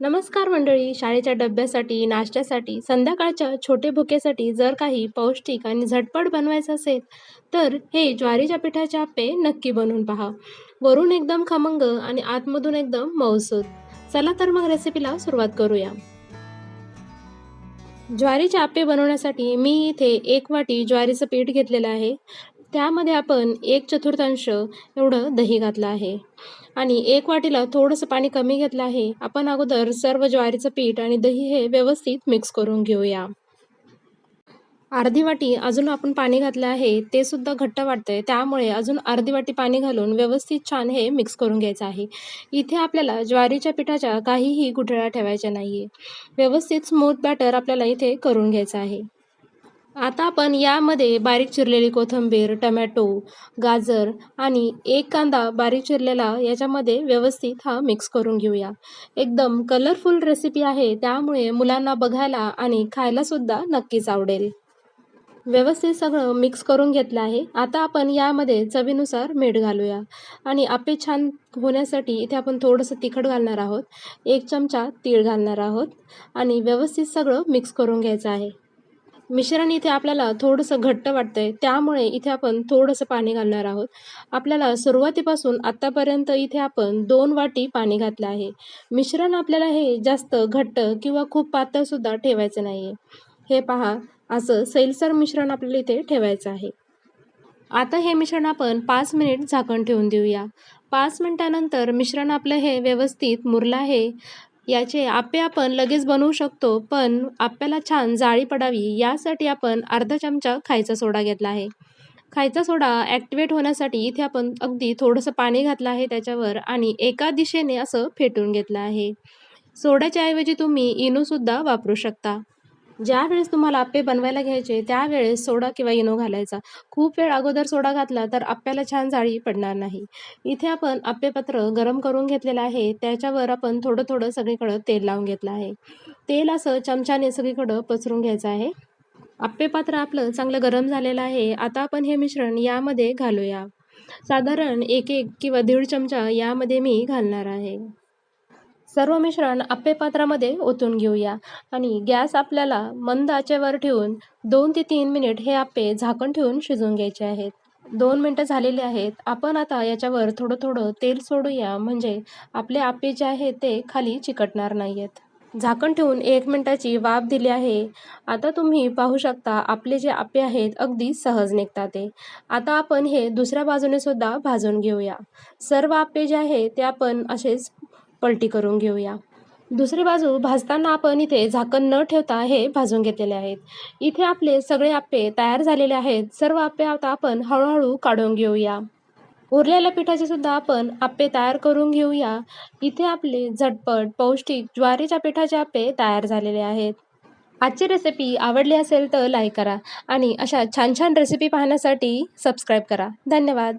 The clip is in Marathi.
नमस्कार मंडळी शाळेच्या डब्यासाठी नाश्त्यासाठी संध्याकाळच्या छोटे भुकेसाठी जर काही पौष्टिक आणि झटपट बनवायचं असेल तर हे ज्वारीच्या पिठाचे आप्पे नक्की बनवून पहा. वरून एकदम खमंग आणि आतमधून एकदम मऊसूत चला तर मग रेसिपीला सुरुवात करूया. ज्वारीचे आप्पे बनवण्यासाठी मी इथे एक वाटी ज्वारीचं पीठ घेतलेलं आहे. त्यामध्ये आपण एक चतुर्थांश एवढं दही घातलं आहे. आणि एक वाटीला थोडंसं पाणी कमी घेतलं आहे. आपण अगोदर सर्व ज्वारीचं पीठ आणि दही हे व्यवस्थित मिक्स करून घेऊया. अर्धी वाटी अजून आपण पाणी घातलं आहे. ते सुद्धा घट्ट वाटतंय. त्यामुळे अजून अर्धी वाटी पाणी घालून व्यवस्थित छान हे मिक्स करून घ्यायचं आहे. इथे आपल्याला ज्वारीच्या पिठाच्या काहीही गुठळ्या ठेवायच्या नाही व्यवस्थित स्मूथ बॅटर आपल्याला इथे करून घ्यायचं आहे. आता आपण यामध्ये बारीक चिरलेली कोथिंबीर टमॅटो गाजर आणि एक कांदा बारीक चिरलेला याच्यामध्ये व्यवस्थित हा मिक्स करून घेऊया. एकदम कलरफुल रेसिपी आहे त्यामुळे मुलांना बघायला आणि खायलासुद्धा नक्कीच आवडेल. व्यवस्थित सगळं मिक्स करून घेतलं आहे. आता आपण यामध्ये चवीनुसार मीठ घालूया आणि आपे छान होण्यासाठी इथे आपण थोडंसं तिखट घालणार आहोत. एक चमचा तीळ घालणार आहोत आणि व्यवस्थित सगळं मिक्स करून घ्यायचं आहे. मिश्रण इथे आपल्याला थोडंसं घट्ट वाटतंय. त्यामुळे इथे आपण थोडंसं पाणी घालणार आहोत. आपल्याला सुरुवातीपासून आत्तापर्यंत इथे आपण दोन वाटी पाणी घातलं आहे. मिश्रण आपल्याला हे जास्त घट्ट किंवा खूप पातळसुद्धा ठेवायचं नाही आहे हे पहा असं सैलसर मिश्रण आपल्याला इथे ठेवायचं आहे. आता हे मिश्रण आपण पाच मिनिट झाकण ठेवून देऊया. पाच मिनिटानंतर मिश्रण आपलं हे व्यवस्थित मुरलं आहे. याचे आप्पे आपण लगेच बनवू शकतो पण आप्याला छान जाळी पडावी यासाठी आपण अर्धा चमचा खायचा सोडा घेतला आहे. खायचा सोडा ॲक्टिवेट होण्यासाठी इथे आपण अगदी थोडंसं पाणी घातलं आहे त्याच्यावर आणि एका दिशेने असं फेटून घेतलं आहे. सोड्याच्या ऐवजी तुम्ही इनोसुद्धा वापरू शकता. ज्या वेळेस तुम्हाला आप्पे बनवायला घ्यायचे त्यावेळेस सोडा किंवा इनो घालायचा. खूप वेळ अगोदर सोडा घातला तर आप्याला छान जाळी पडणार नाही. इथे आपण आप्पेपत्र गरम करून घेतलेलं आहे. त्याच्यावर आपण थोडं थोडं सगळीकडं तेल लावून घेतलं आहे. तेल असं चमच्याने सगळीकडं पसरून घ्यायचं आहे. आप्पे पात्र आपलं चांगलं गरम झालेलं आहे. आता आपण हे मिश्रण यामध्ये घालूया. साधारण एक एक किंवा दीड चमचा यामध्ये मी घालणार आहे. सर्व मिश्रण आप्पे पात्रामध्ये ओतून घेऊया. आणि गॅस आपल्याला मंद आचेवर ठेवून दोन ते तीन मिनिट हे आप्पे झाकण ठेवून शिजवून घ्यायचे आहेत. दोन मिनटं झालेले आहेत. आपण आता याच्यावर थोडं थोडं तेल सोडूया. म्हणजे आपले आप्पे जे आहेत ते खाली चिकटणार नाही आहेत झाकण ठेवून एक मिनटाची वाफ दिली आहे. आता तुम्ही पाहू शकता आपले जे आप्पे आहेत अगदी सहज निघतात ते आता आपण हे दुसऱ्या बाजूने सुद्धा भाजून घेऊया. सर्व आप्पे जे आहे ते आपण असेच पलटी करून घेऊया. दुसरी बाजू भाजताना आपण इथे झाकण न ठेवता हे भाजून घेतलेले आहेत. इथे आपले सगळे आप्पे तयार झालेले आहेत. सर्व आप्पे आता आपण हळूहळू काढून घेऊया. उरलेल्या पिठाचे सुद्धा आपण आप्पे तयार करून घेऊया. इथे आपले झटपट पौष्टिक ज्वारीच्या पिठाचे आप्पे तयार झालेले आहेत. आजची रेसिपी आवडली असेल तर लाईक करा आणि अशा छान छान रेसिपी पाहण्यासाठी सबस्क्राईब करा. धन्यवाद.